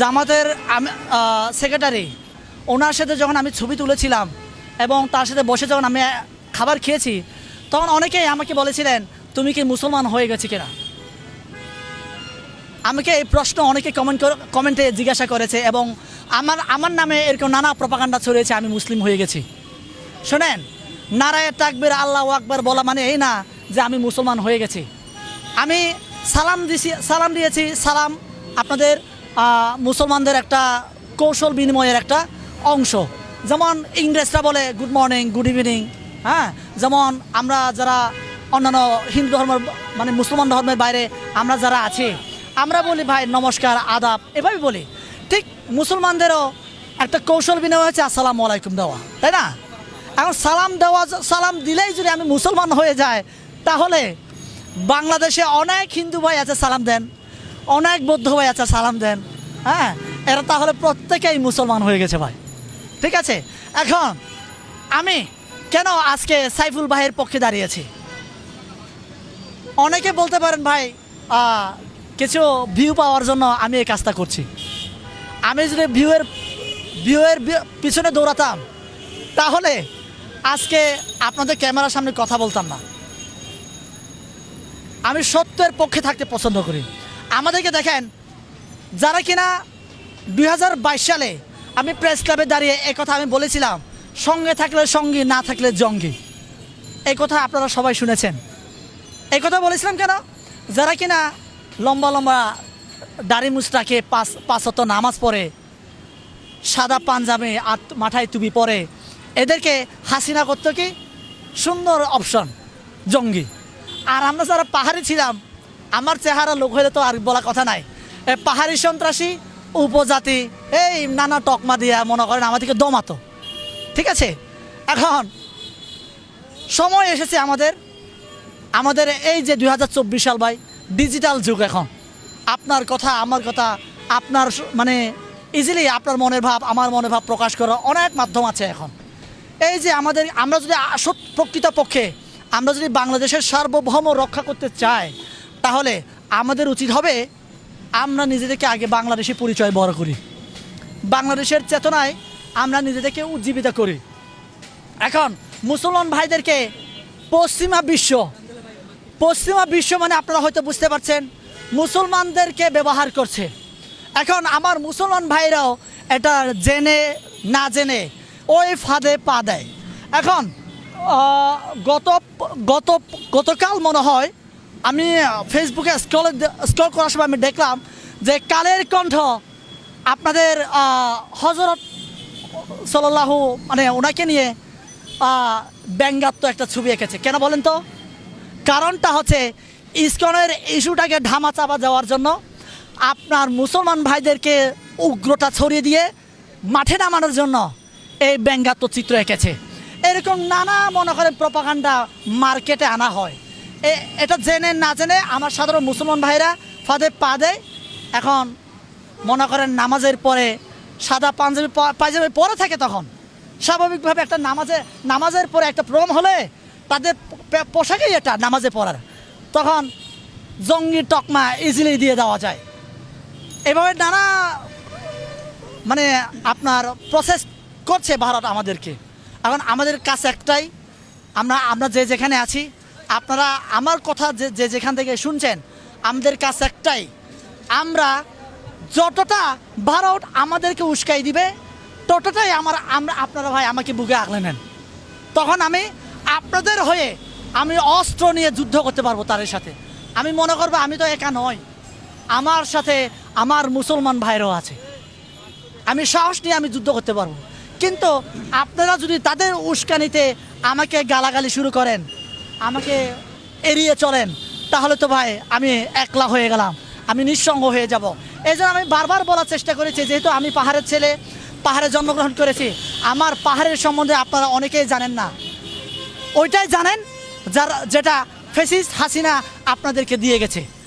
জামাতের সেক্রেটারি ওনার সাথে যখন আমি ছবি তুলেছিলাম এবং তার সাথে বসে যখন আমি খাবার খেয়েছি, তখন অনেকেই আমাকে বলেছিলেন, তুমি কি মুসলমান হয়ে গেছি কিনা? আমাকে এই প্রশ্ন অনেকে কমেন্ট কমেন্টে জিজ্ঞাসা করেছে এবং আমার আমার নামে এরকম নানা প্রপাগান্ডা ছড়িয়েছে, আমি মুসলিম হয়ে গেছি। শোনেন, নারায় তাকবির, আল্লাহ আকবার বলা মানে এই না যে আমি মুসলমান হয়ে গেছি। আমি সালাম দিছি, সালাম দিয়েছি, সালাম আপনাদের মুসলমানদের একটা কৌশল বিনিময়ের একটা অংশ। যেমন ইংরেজরা বলে গুড মর্নিং গুড ইভিনিং হ্যাঁ? যেমন আমরা যারা অন্যান্য হিন্দু ধর্মের মানে মুসলমান ধর্মের বাইরে আমরা যারা আছি, আমরা বলি, ভাই, নমস্কার, আদাব, এভাবে বলি। ঠিক মুসলমানদেরও একটা কৌশল বিনিময় হচ্ছে আসসালামু আলাইকুম দেওয়া, তাই না? এখন সালাম দেওয়া, সালাম দিলেই যদি আমি মুসলমান হয়ে যায় তাহলে বাংলাদেশে অনেক হিন্দু ভাই আছে, সালাম দেন। অনেক বৌদ্ধ ভাই আছে, সালাম দেন। হ্যাঁ এরা তাহলে প্রত্যেকেই মুসলমান হয়ে গেছে ভাই। ঠিক আছে? এখন আমি কেন আজকে সাইফুল ভাইয়ের পক্ষে দাঁড়িয়েছি? অনেকে বলতে পারেন ভাই কিছু ভিউ পাওয়ার জন্য আমি এই কাজটা করছি। আমি যদি ভিউয়ের ভিউয়ের পিছনে দৌড়াতাম, তাহলে আজকে আপনাদের ক্যামেরার সামনে কথা বলতাম না। আমি সত্যের পক্ষে থাকতে পছন্দ করি। আমাদেরকে দেখেন যারা কিনা দু হাজার বাইশ সালে আমি প্রেস ক্লাবে দাঁড়িয়ে কথা আমি বলেছিলাম, সঙ্গে থাকলে সঙ্গী, না থাকলে জঙ্গি। এই কথা আপনারা সবাই শুনেছেন। এই কথা বলেছিলাম কেন? যারা কিনা লম্বা লম্বা দাড়ি মুস্তাকে পাঁচ পাঁচত নামাজ পড়ে, সাদা পাঞ্জাবে আর মাথায় টুপি পরে, এদেরকে হাসিনা করতো কি? সুন্দর অপশন জঙ্গি। আর আমরা যারা পাহাড়ে ছিলাম, আমার চেহারা লোক হলে তো আর বলা কথা নাই। পাহাড়ি সন্ত্রাসী, উপজাতি, এই নানা টকমা দিয়া মনে করেন আমাদেরকে দমাতো। ঠিক আছে? এখন সময় এসেছে আমাদের আমাদের এই যে দু হাজার চব্বিশ সাল ভাই ডিজিটাল যুগ এখন। আপনার কথা, আমার কথা, আপনার মানে ইজিলি আপনার মনের ভাব, আমার মনের ভাব প্রকাশ করার অনেক মাধ্যম আছে এখন। এই যে আমাদের, আমরা যদি প্রকৃতপক্ষে, আমরা যদি বাংলাদেশের সার্বভৌম রক্ষা করতে চাই, তাহলে আমাদের উচিত হবে আমরা নিজেদেরকে আগে বাংলাদেশি পরিচয় বড় করি। বাংলাদেশের চেতনায় আমরা নিজেদেরকে উজ্জীবিত করি। এখন মুসলমান ভাইদেরকে পশ্চিমা বিশ্ব পশ্চিমা বিশ্ব মানে আপনারা হয়তো বুঝতে পারছেন, মুসলমানদেরকে ব্যবহার করছে। এখন আমার মুসলমান ভাইরাও এটা জেনে না জেনে ওই ফাঁদে পা দেয়। এখন গত গত, গতকাল মনে হয় আমি ফেসবুকে স্ক্রল স্ক্রল করার সময় আমি দেখলাম যে কালের কণ্ঠ আপনাদের হজরত সাল্লাহু মানে ওনাকে নিয়ে ব্যঙ্গাত্ম একটা ছবি এঁকেছে। কেন বলেন তো? কারণটা হচ্ছে ইসকনের ইস্যুটাকে ঢামা চাপা দেওয়ার জন্য আপনার মুসলমান ভাইদেরকে উগ্রতা ছড়িয়ে দিয়ে মাঠে নামানোর জন্য এই ব্যঙ্গাত্ম চিত্র এঁকেছে। এরকম নানা মনে করেন প্রপাগান্ডা মার্কেটে আনা হয়। এটা জেনে না জেনে আমার সাধারণ মুসলমান ভাইরা ফাঁদে পা দেয়। এখন মনে করেন নামাজের পরে সাদা পাঞ্জাবি পাঞ্জাবি পরে থাকে তখন। স্বাভাবিকভাবে একটা নামাজে, নামাজের পরে একটা প্রোগ্রাম হলে তাদের পোশাকেই এটা, নামাজে পড়ার তখন জঙ্গি টকমা ইজিলি দিয়ে দেওয়া যায়। এভাবে নানা মানে আপনার প্রসেস করছে ভারত আমাদেরকে। এখন আমাদের কাছে একটাই, আমরা আমরা যে যেখানে আছি আপনারা আমার কথা যে যেখান থেকে শুনছেন, আমাদের কাছে একটাই, আমরা যতটা ভারত আমাদেরকে উস্কাই দিবে, ততটাই আমার, আমরা, আপনারা ভাই আমাকে বুকে আগলে নেন। তখন আমি আপনাদের হয়ে আমি অস্ত্র নিয়ে যুদ্ধ করতে পারব তাদের সাথে। আমি মনে করব আমি তো একা নয় আমার সাথে আমার মুসলমান ভাইরাও আছে। আমি সাহস নিয়ে আমি যুদ্ধ করতে পারব। কিন্তু আপনারা যদি তাদের উস্কানিতে আমাকে গালাগালি শুরু করেন আমাকে এড়িয়ে চলেন। তাহলে তো ভাই, আমি একলা হয়ে গেলাম। আমি নিঃসঙ্গ হয়ে যাব। এই আমি বারবার বলার চেষ্টা করেছি, যেহেতু আমি পাহাড়ের ছেলে, পাহাড়ে জন্মগ্রহণ করেছি। আমার পাহাড়ের সম্বন্ধে আপনারা অনেকেই জানেন না। ওইটাই জানেন যারা যেটা ফেসিস হাসিনা আপনাদেরকে দিয়ে গেছে।